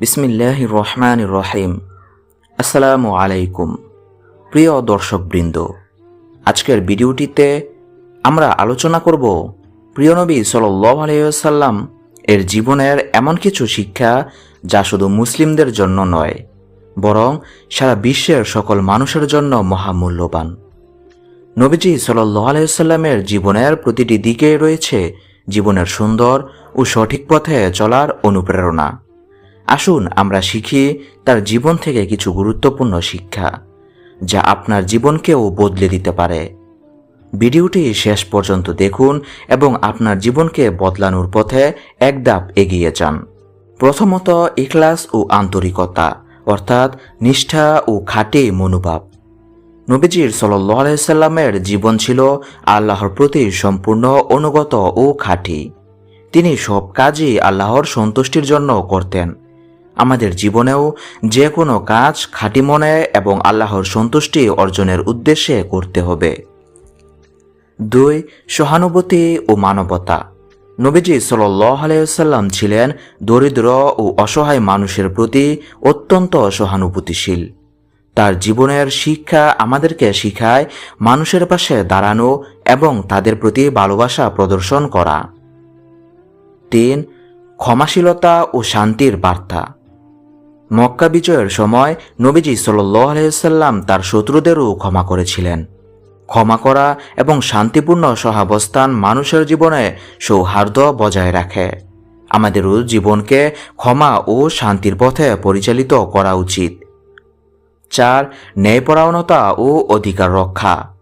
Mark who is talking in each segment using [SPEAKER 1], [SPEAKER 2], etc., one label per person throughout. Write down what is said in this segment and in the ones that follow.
[SPEAKER 1] বিসমিল্লাহ রহমান রহিম। আসসালামু আলাইকুম। প্রিয় দর্শকবৃন্দ, আজকের ভিডিওটিতে আমরা আলোচনা করব প্রিয় নবী সাল্লাহ আলাইসাল্লাম এর জীবনের এমন কিছু শিক্ষা যা শুধু মুসলিমদের জন্য নয়, বরং সারা বিশ্বের সকল মানুষের জন্য মহামূল্যবান। নবীজি সাল্লাহ আলাইসাল্লামের জীবনের প্রতিটি দিকে রয়েছে জীবনের সুন্দর ও সঠিক পথে চলার অনুপ্রেরণা। আসুন আমরা শিখি তার জীবন থেকে কিছু গুরুত্বপূর্ণ শিক্ষা, যা আপনার জীবনকেও বদলে দিতে পারে। ভিডিওটি শেষ পর্যন্ত দেখুন এবং আপনার জীবনকে বদলানোর পথে এক ধাপ এগিয়ে যান। প্রথমত, ইখলাস ও আন্তরিকতা, অর্থাৎ নিষ্ঠা ও খাঁটি মনোভাব। নবীজির আলাইসাল্লামের জীবন ছিল আল্লাহর প্রতি সম্পূর্ণ অনুগত ও খাঁটি। তিনি সব কাজই আল্লাহর সন্তুষ্টির জন্য করতেন। আমাদের জীবনেও যে কোনো কাজ খাঁটি মনে এবং আল্লাহর সন্তুষ্টি অর্জনের উদ্দেশ্যে করতে হবে। দুই, সহানুভূতি ও মানবতা। নবীজি সাল্লাহ আলাইসাল্লাম ছিলেন দরিদ্র ও অসহায় মানুষের প্রতি অত্যন্ত সহানুভূতিশীল। তার জীবনের শিক্ষা আমাদেরকে শিখায় মানুষের পাশে দাঁড়ানো এবং তাদের প্রতি ভালোবাসা প্রদর্শন করা। তিন, ক্ষমাশীলতা ও শান্তির বার্তা। মক্কা বিজয়ের সময় নবীজি আলাইসাল্লাম তার শত্রুদেরও ক্ষমা করেছিলেন। ক্ষমা করা এবং শান্তিপূর্ণ সহাবস্থান মানুষের জীবনে সৌহার্দ্য বজায় রাখে। আমাদেরও জীবনকে ক্ষমা ও শান্তির পথে পরিচালিত করা উচিত। চার, ন্যায়পরায়ণতা ও অধিকার রক্ষা।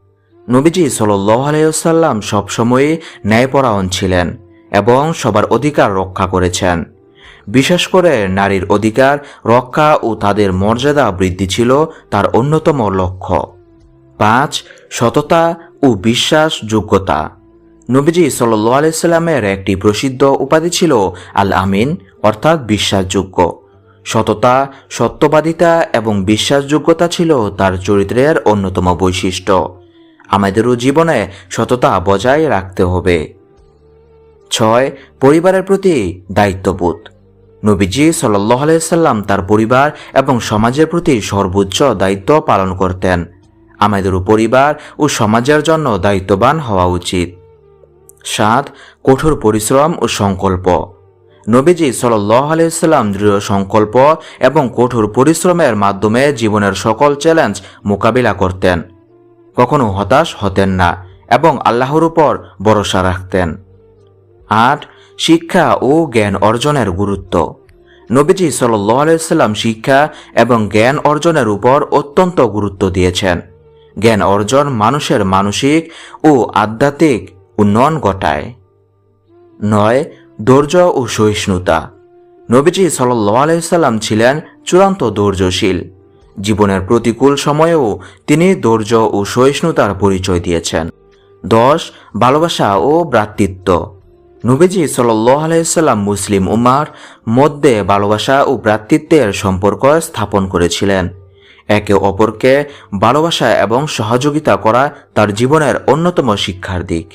[SPEAKER 1] নবীজি সাল্লাহ আলাইসাল্লাম সবসময়ই ন্যায়পরায়ণ ছিলেন এবং সবার অধিকার রক্ষা করেছেন। বিশেষ করে নারীর অধিকার, রক্ষা ও তাদের মর্যাদা বৃদ্ধি ছিল তার অন্যতম লক্ষ্য। পাঁচ, সততা ও বিশ্বাস যোগ্যতা। নবীজি সাল্লু আলাইস্লামের একটি প্রসিদ্ধ উপাধি ছিল আল আমিন অর্থাৎ বিশ্বাসযোগ্য। সততা, সত্যবাদিতা এবং বিশ্বাসযোগ্যতা ছিল তার চরিত্রের অন্যতম বৈশিষ্ট্য। আমাদেরও জীবনে সততা বজায় রাখতে হবে। ছয়, পরিবারের প্রতি দায়িত্ববোধ। নবীজি সাল্লাহ আলাইসাল্লাম তার পরিবার এবং সমাজের প্রতি সর্বোচ্চ দায়িত্ব পালন করতেন। আমাদেরও পরিবার ও সমাজের জন্য দায়িত্ববান হওয়া উচিত। সাত, কঠোর পরিশ্রম ও সংকল্প। নবীজি সাল্লাহ আলাইসাল্লাম দৃঢ় সংকল্প এবং কঠোর পরিশ্রমের মাধ্যমে জীবনের সকল চ্যালেঞ্জ মোকাবিলা করতেন। কখনো হতাশ হতেন না এবং আল্লাহর উপর ভরসা রাখতেন। আট শিক্ষা ও জ্ঞান অর্জনের গুরুত্ব। নবীজি আলাইসাল্লাম শিক্ষা এবং জ্ঞান অর্জনের উপর অত্যন্ত গুরুত্ব দিয়েছেন। জ্ঞান অর্জন মানুষের মানসিক ও আধ্যাত্মিক উন্নয়ন ঘটায়। নয়, ধৈর্য ও সহিষ্ণুতা। নবীজি আলাইসাল্লাম ছিলেন চূড়ান্ত ধৈর্যশীল। জীবনের প্রতিকূল সময়েও তিনি ধৈর্য ও সহিষ্ণুতার পরিচয় দিয়েছেন। দশ, ভালোবাসা ও ভ্রাতৃত্ব। নবীজি সাল্লাহ আলাইসাল্লাম মুসলিম উমার মধ্যে ভালোবাসা ও ভ্রাতৃত্বের সম্পর্ক স্থাপন করেছিলেন। একে অপরকে ভালোবাসা এবং সহযোগিতা করা তার জীবনের অন্যতম শিক্ষার দিক।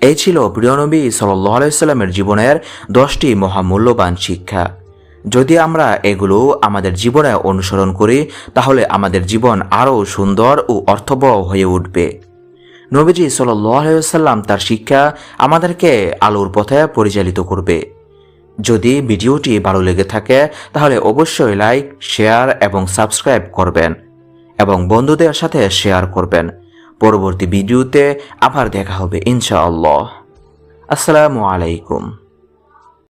[SPEAKER 1] এই ছিল প্রিয়নবী সাল্লাহ আলাইস্লামের জীবনের দশটি মহামূল্যবান শিক্ষা। যদি আমরা এগুলো আমাদের জীবনে অনুসরণ করি, তাহলে আমাদের জীবন আরও সুন্দর ও অর্থবহ হয়ে উঠবে। নবীজি সাল্লাম তার শিক্ষা আমাদেরকে আলোর পথে পরিচালিত করবে। যদি ভিডিওটি ভালো লেগে থাকে, তাহলে অবশ্যই লাইক, শেয়ার এবং সাবস্ক্রাইব করবেন এবং বন্ধুদের সাথে শেয়ার করবেন। পরবর্তী ভিডিওতে আবার দেখা হবে, ইনশাআল্লাহ। আসসালামু আলাইকুম।